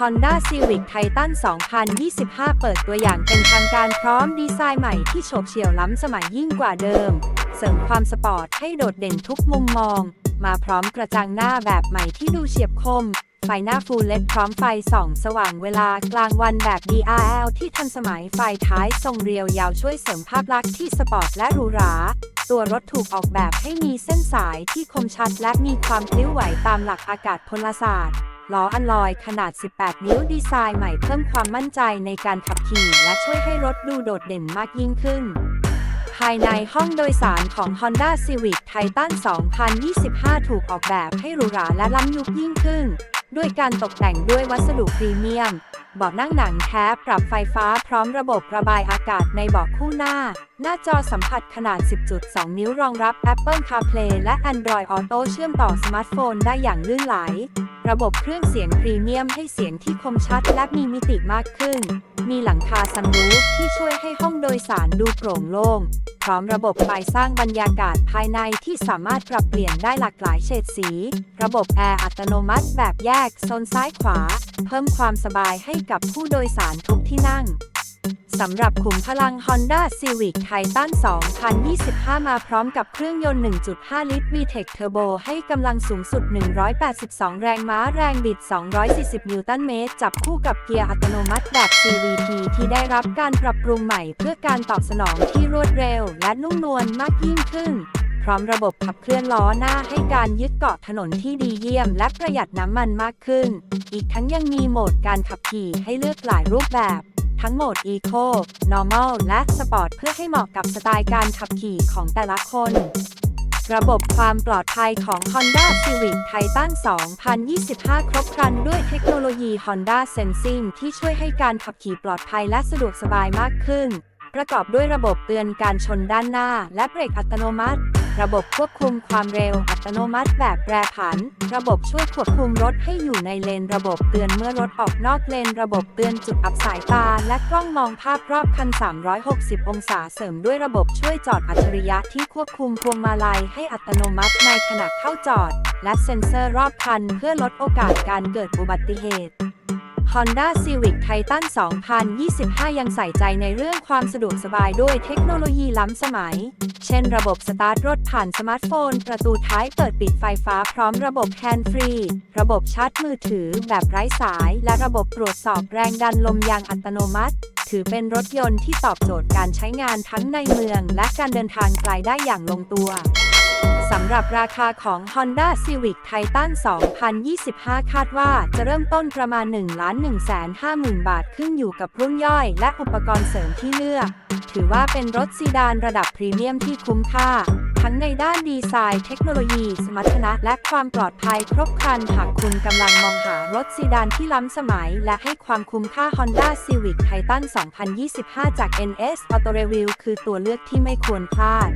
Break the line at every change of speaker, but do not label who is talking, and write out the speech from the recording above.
Honda Civic Titan 2025 เปิดตัวอย่างเป็นทางการพร้อมดีไซน์ใหม่ที่โฉบเฉี่ยวล้ำสมัยยิ่งกว่าเดิม เสริมความสปอร์ตให้โดดเด่นทุกมุมมอง มาพร้อมกระจังหน้าแบบใหม่ที่ดูเฉียบคม ไฟหน้าฟูลเลดพร้อมไฟส่องสว่างเวลากลางวันแบบ DRL ที่ทันสมัยไฟท้ายทรงเรียวยาวช่วยเสริมภาพลักษณ์ที่สปอร์ตและหรูหรา ตัวรถถูกออกแบบให้มีเส้นสายที่คมชัดและมีความพลิ้วไหวตามหลักอากาศพลศาสตร์ล้ออัลลอยขนาด 18 นิ้วดีไซน์ใหม่เพิ่มความมั่นใจในการขับขี่ และช่วยให้รถดูโดดเด่นมากยิ่งขึ้น ภายในห้องโดยสารของ Honda Civic Titan 2025 ถูกออกแบบให้หรูหราและล้ำยุคยิ่งขึ้น ด้วยการตกแต่งด้วยวัสดุพรีเมียม เบาะนั่งหนังแท้ปรับไฟฟ้าพร้อมระบบระบายอากาศในเบาะคู่หน้า หน้าจอสัมผัสขนาด 10.2 นิ้วรองรับ Apple CarPlay และ Android Auto เชื่อมต่อสมาร์ทโฟนได้อย่างลื่นไหล ระบบเครื่องเสียงพรีเมียมให้เสียงที่คมชัดและมีมิติมากขึ้น มีหลังคาซันรูฟที่ช่วยให้ห้องโดยสารดูโปร่งโล่ง พร้อมระบบไฟสร้างบรรยากาศภายในที่สามารถปรับเปลี่ยนได้หลากหลายเฉดสี ระบบแอร์อัตโนมัติแบบแยกโซนซ้ายขวา เพิ่มความสบายให้กับผู้โดยสารทุกที่นั่ง สำหรับขุมพลัง Honda Civic Titan 2025 มาพร้อมกับเครื่องยนต์ 1.5 ลิตร VTEC Turbo ให้กำลังสูงสุด 182 แรงม้าแรงบิด 240 นิวตันเมตร จับคู่กับเกียร์อัตโนมัติแบบ CVT ที่ได้รับการปรับปรุงใหม่เพื่อการตอบสนองที่รวดเร็ว และนุ่มนวลมากยิ่งขึ้น พร้อมระบบขับเคลื่อนล้อหน้าให้การยึดเกาะถนนที่ดีเยี่ยม และประหยัดน้ำมันมากขึ้น อีกทั้งยังมีโหมดการขับขี่ให้เลือกหลายรูปแบบ ทั้งโหมด Eco Normal และ Sport เพื่อให้เหมาะกับสไตล์การขับขี่ของแต่ละคน ระบบความปลอดภัยของ Honda Civic Titan 2025 ครบครันด้วยเทคโนโลยี Honda Sensing ที่ช่วยให้การขับขี่ปลอดภัยและสะดวกสบายมากขึ้น ประกอบด้วยระบบเตือนการชนด้านหน้า และเบรกอัตโนมัติ ระบบควบคุมความเร็วอัตโนมัติแบบแปรผัน ระบบช่วยควบคุมรถให้อยู่ในเลนระบบเตือนเมื่อรถออกนอกเลนระบบเตือนจุดอับสายตา และกล้องมองภาพรอบคัน 360 องศาเสริมด้วยระบบช่วยจอดอัจฉริยะที่ควบคุมพวงมาลัยให้อัตโนมัติในขณะเข้าจอด และเซ็นเซอร์รอบคัน เพื่อลดโอกาสการเกิดอุบัติเหตุ Honda Civic Titan 2025 ยังใส่ใจในเรื่องความสะดวกสบายด้วยเทคโนโลยีล้ำสมัย เช่นระบบสตาร์ทรถผ่านสมาร์ทโฟน ประตูท้ายเปิดปิดไฟฟ้าพร้อมระบบแฮนด์ฟรี ระบบชาร์จมือถือแบบไร้สาย และระบบตรวจสอบแรงดันลมยางอัตโนมัติ ถือเป็นรถยนต์ที่ตอบโจทย์การใช้งานทั้งในเมือง และการเดินทางไกลได้อย่างลงตัว สำหรับราคาของ Honda Civic Titan 2025 คาดว่าจะเริ่มต้นประมาณ 1 1 5 0 0 0 0 บาทขึ้นอยู่กับรุ่นย่อยและอุปกรณ์เสริมที่เลือก ถือว่าเป็นรถซีดานระดับพรีเมียมที่คุ้มค่า ทั้งในด้านดีไซน์ เทคโนโลยี สมรรถนะ และความปลอดภัยครบครัน หากคุณกำลังมองหารถซีดานที่ล้ำสมัย และให้ความคุ้มค่า Honda Civic Titan 2025 จาก NS Auto Review คือตัวเลือกที่ไม่ควรพลาด